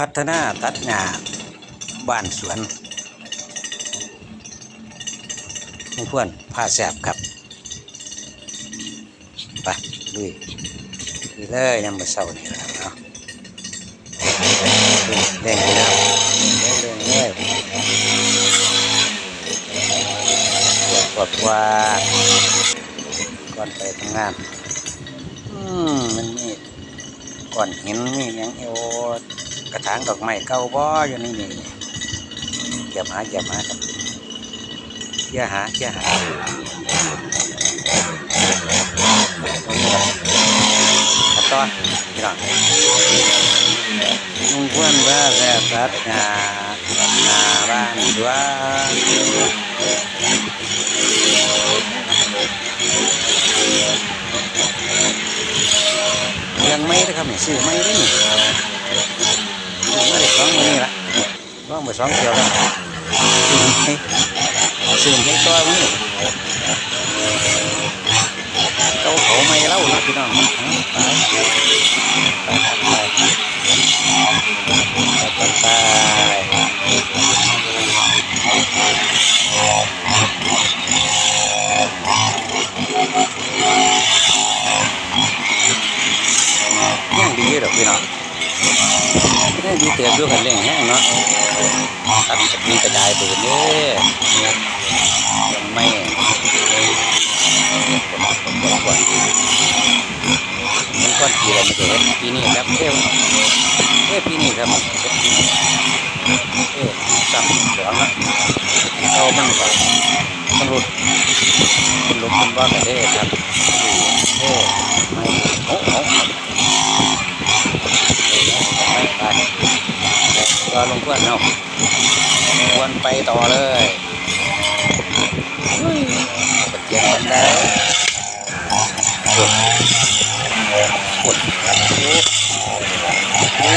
พัฒนาตัดหญ้าบ้านสวนลุงพวนผ้าแสบครับไปลุยลุยเลยยามมื้อเช้านี่ครับเนาะเร่งให้น้ำเร่งเร่งเลยกดว่าก่อนไปทำงาน อืมมันมีก้อนหินมีหยังเอว กระถางดอกไม้เก่าบ่อยู่นี่นี่เก็บหาเก็บหาครับเกี่ยหาเกี่ยหาขต่อพี่น้องลุงพวนว่าแล้วตัดหาหน้าบ้านด้วยยังไม่ได้ครับเนี่ยซื้อไม่ได้นี่ ไม่ได้สองมื้อนี่ละว่างไปสองเที่ยวแล้วซื้อไม่ซื้อไม่ตัวมื้อนี่ ดีเติบด้วยกันเร่งแห้งเนาะตัดจะมีกระจายปืนเด้ยังไม่มันก็ปีอะไรไม่เกิดปีนี้ครับเอ้ยเอ้ปีนี้ครับเอ้ยซ้ำหลืองนะเอามันก่อนมันหลุดมันหลุดมันว่ากันเด้ครับเอ้ ลงเพื่อนเนาะวรไปต่อเลยปเจียนกันได้กดกดโอ้